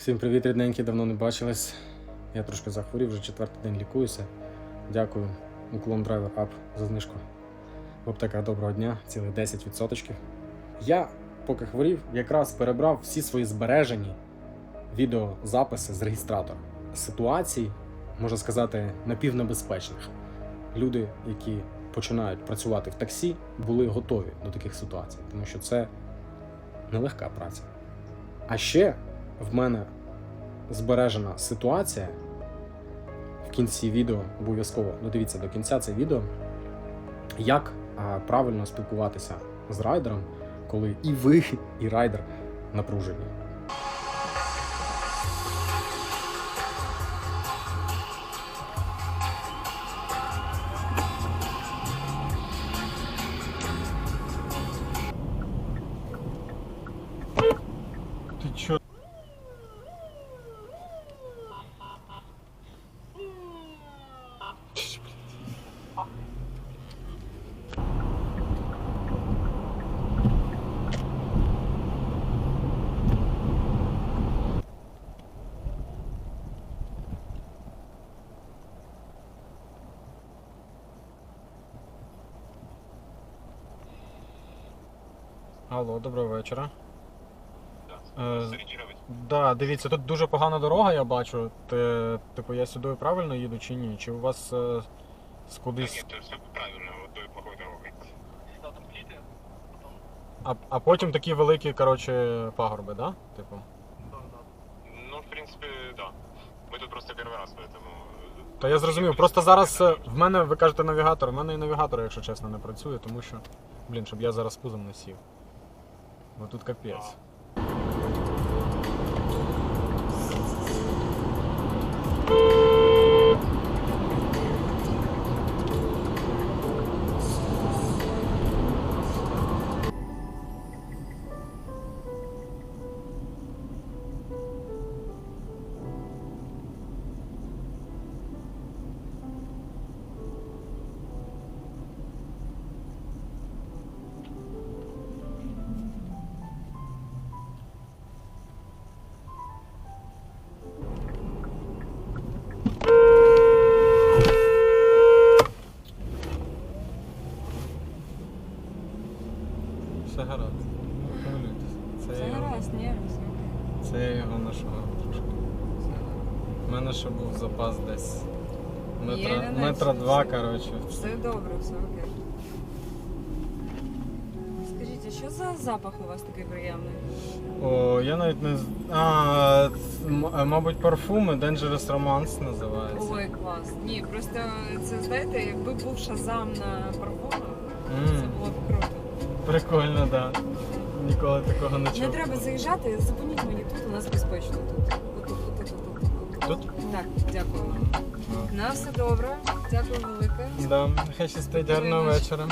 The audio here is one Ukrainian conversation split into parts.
Всім привіт, рідненькі, давно не бачились. Я трошки захворів, вже четвертий день лікуюся. Дякую уклон Driver Up за знижку. В аптеках доброго дня, цілих 10%. Я, поки хворів, якраз перебрав всі свої збережені відеозаписи з реєстратора ситуацій, можна сказати, напівнебезпечних. Люди, які починають працювати в таксі, були готові до таких ситуацій, тому що це нелегка праця. А ще в мене збережена ситуація. В кінці відео обов'язково додивіться до кінця це відео, як правильно спілкуватися з райдером, коли і ви, і райдер напружені. Алло, доброго вечора. Е, Да, дивіться, тут дуже погана дорога, я бачу. Те, типу, я сюди правильно їду чи ні? Чи у вас е, з кудись. Нет, все правильно, вот той плохой дорогой. А, а потім такі великі, коротше, пагорби, да? Типу. Ну, в принципе, да. Мы тут просто первый раз, поэтому... Та я зрозумів. Просто зараз е, в мене, ви кажете, навігатор. В мене і навігатор, якщо чесно, не працює, тому що. Блін, щоб я зараз пузом не сів. Бо тут капець. Метра, Є, не метра наче, два, все. коротше. Все добре, все окей. Скажіть, а що за запах у вас такий приємний? О, я навіть не з- А, ц- м- е, мабуть, парфуми Dangerous Romance називається. Ой, клас. Ні, просто це знаєте, якби був шазам на парфумах, це М, було б круто. Прикольно, так. Да. Ніколи такого не чув. Не треба заїжджати, зупиніть мені тут, у нас безпечно тут. Отут, отут, отут, отут. Тут? Так, дякую вам. На все добре. Дякую велике. Да, нехай щастить, гарного вечора.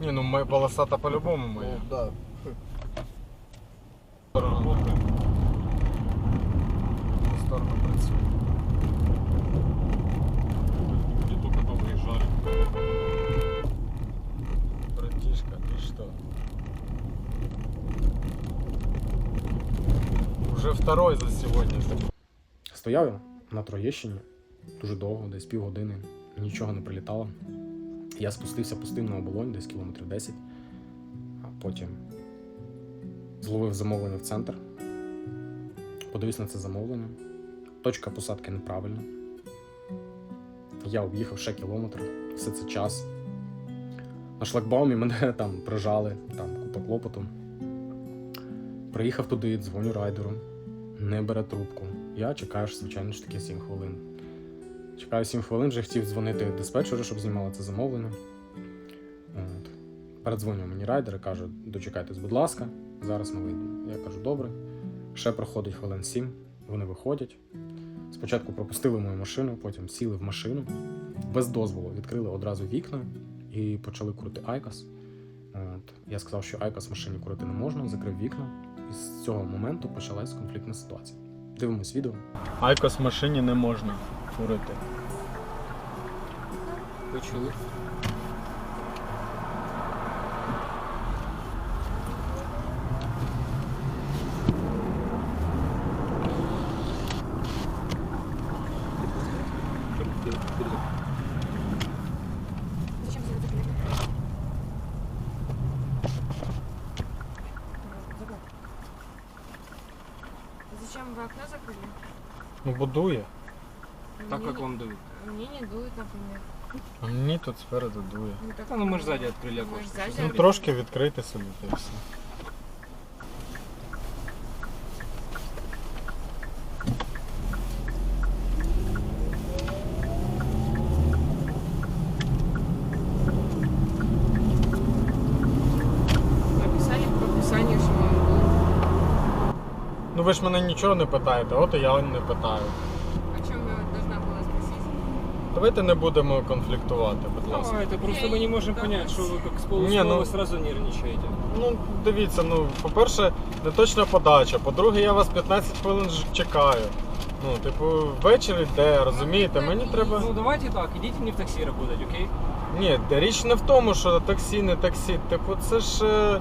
Не, ну моя полоса-то по-любому моя. да. Сторону. В Сторону працює. Люди только что выезжали. Братишка, ты что? Уже второй за сегодня. Стояв я на Троєщині дуже довго, десь півгодини, нічого не прилітало. Я спустився пустим на оболонь, десь кілометрів 10, а потім зловив замовлення в центр. Подивився на це замовлення. Точка посадки неправильна. Я об'їхав ще кілометр, все це час. На шлагбаумі мене там прижали, там купа клопоту. Приїхав туди, дзвоню райдеру, не бере трубку. Я чекаю, звичайно ж таки 7 хвилин. Чекаю 7 хвилин, вже хотів дзвонити диспетчеру, щоб знімали це замовлення. От. Передзвонює мені райдер і каже: дочекайтесь, будь ласка, зараз ми вийдемо. Я кажу, добре. Ще проходить хвилин 7, вони виходять. Спочатку пропустили мою машину, потім сіли в машину, без дозволу відкрили одразу вікна і почали курити Айкос. От. Я сказав, що Айкос в машині курити не можна, закрив вікна, і з цього моменту почалась конфліктна ситуація. Дивимось відео. Айкос в машині не можна курити. Почули. Зачем вы окно закрыли? Ну, будуя. Так Мне как не- вам дует? Мне не дует, например. А мені тут спереду дує. Ну, так А ну мы ж сзади открыли Мы окошко. ж сзади Ну, открыли. трошки відкрити собі та й все. Написали в прописании, что вам дует. Ну ви ж мене нічого не питаєте, от і я не питаю. Давайте не будемо конфліктувати, будь А, ласка. это просто мы не можем Да, понять, что вы как с полуслова Не, ну- сразу нервничаете. Ну, дивіться, ну, по-перше, не точна подача. По-друге, я вас 15 хвилин ж чекаю. Ну, типу, вечір йде, розумієте, мені треба. Ну давайте так, идите мне в такси работать, окей? Ні, та річ не в тому, що таксі, не таксі. Типу, це ж е,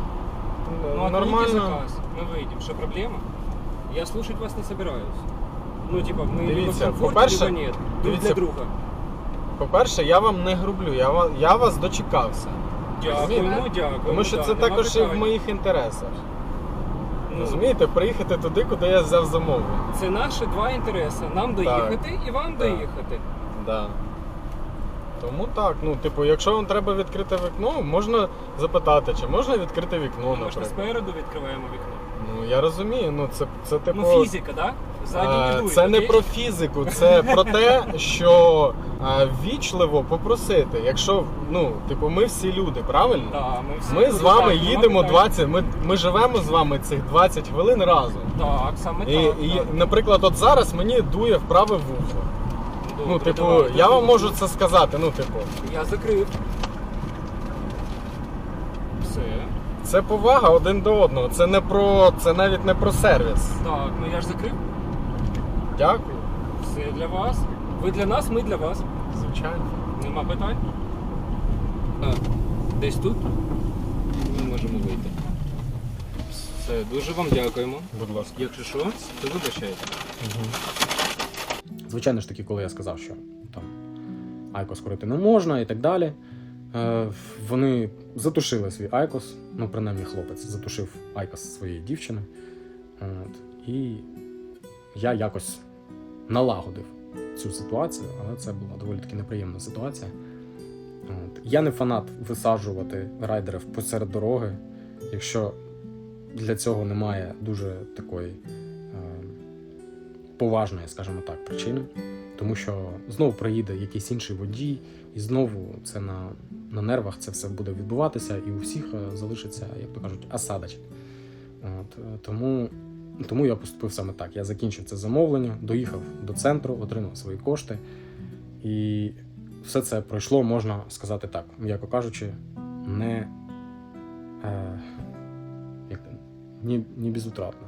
Ну, отмените нормально. заказ, мы выйдем. Что, проблема? Я слушать вас не собираюсь. Ну, типа, мы либо в Дивіться, комфорте, по-перше, либо нет. Друг дивіться, для друга. По-перше, я вам не грублю, я, ва- я вас дочекався. Дякуємо, дякуємо. Тому що да, це також і в моїх інтересах. Ну, Розумієте, приїхати туди, куди я взяв замовлення. Це наші два інтереси. Нам доїхати і вам Так. доїхати. Да. Тому так, ну, типу, якщо вам треба відкрити вікно, можна запитати, чи можна відкрити вікно, не наприклад. спереду відкриваємо вікно. Ну я розумію, ну це, це типу. Ну, фізика, так? Ззаді е, дує. це не про фізику, це про те, що е, вічливо попросити. Якщо, ну, типу, ми всі люди, правильно? Да, ми всі Ми з вами так, їдемо питань. 20, ми, ми живемо з вами цих 20 хвилин разом. Так, саме І, так. і, так. наприклад, от зараз мені дує в праве вухо. Ну, типу, давайте. я вам можу це сказати. Ну, типу, Я закрив. Все. Це повага один до одного. Це не про це навіть не про сервіс. Так, ну я ж закрив. Дякую, Все для вас. Ви для нас, ми для вас. звичайно. Нема питань. А, десь тут ми можемо вийти. Все, дуже вам дякуємо. Будь ласка. Якщо що, то вибачайте. Звичайно ж таки, коли я сказав, що там Айкос курити не можна і так далі. Е, вони затушили свій Айкос, ну, принаймні хлопець затушив Айкос своєї дівчини. От, і я якось налагодив цю ситуацію, але це була доволі таки неприємна ситуація. От. Я не фанат висаджувати райдерів посеред дороги, якщо для цього немає дуже такої. е, поважної, скажімо так, причини, тому що знову приїде якийсь інший водій, і знову це на, на нервах це все буде відбуватися, і у всіх е, залишиться, як то кажуть, осадочок. От, е, тому, тому я поступив саме так. Я закінчив це замовлення, доїхав до центру, отримав свої кошти. І все це пройшло, можна сказати так, м'яко кажучи, не, е, як, ні, ні безутратно.